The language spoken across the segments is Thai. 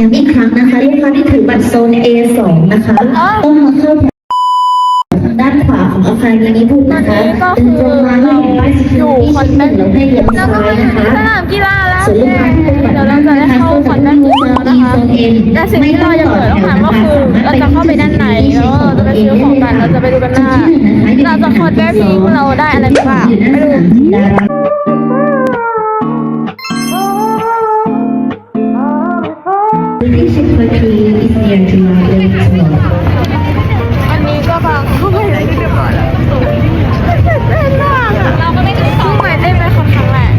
ย้ำอีกครั้งนะคะลูกค้าที่ถือบัตรโซน A2 นะคะต้องมาเข้าแถวทางด้านขวาของอาคารนี้บุญนะคะเดินตรงมาแล้วเห็นป้ายสีเขียวที่ชี้หนึ่งแล้วให้เลี้ยวเราซ้าก็ยถึงนะคะสนามกีฬาแล้วส่วนลูกค้าที่เป็นบัตรเดี๋ยวเราจะได้เข้าคอนด้านนู้นแล้วนะคะแต่สิ่งที่เราจะเปิดต้องถามก็คือเราจะเข้าไปด้านในแล้วเราจะไปซื้อของกันเราจะไปดูกันว่าเราจะคอนแบพิงเราได้อะไรบ้างไปดู secretary is near to your left tomorrow. อันนี้ก็บางเขาไปได้เรียบร้อยแล้วตื่นเต้นมากอะเราก็ไม่เคยซ้อมเหมือนได้เป็นคนครั้งแรก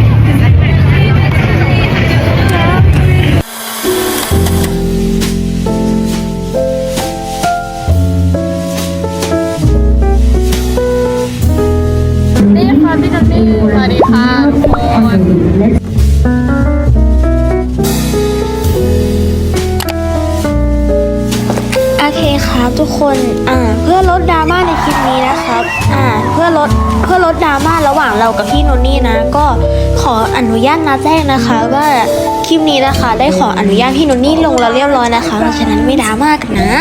นี่ค่ะพี่นันนี่สวัสดีค่ะทุกคน เคครับทุกคนอ่าเพื่อลดดราม่าในคลิปนี้นะครับอ่าเพื่อลดเพื่อลดดราม่าระหว่างเรากับพี่โนนี่นะ ก็ขออนุญาตนะแจ้งนะคะ ว่าคลิปนี้นะคะ ได้ขออนุญาตพี่โนนี่ลงแล้วเรียบร้อยนะคะเพราะฉะนั้นไม่ดราม่ากันนะ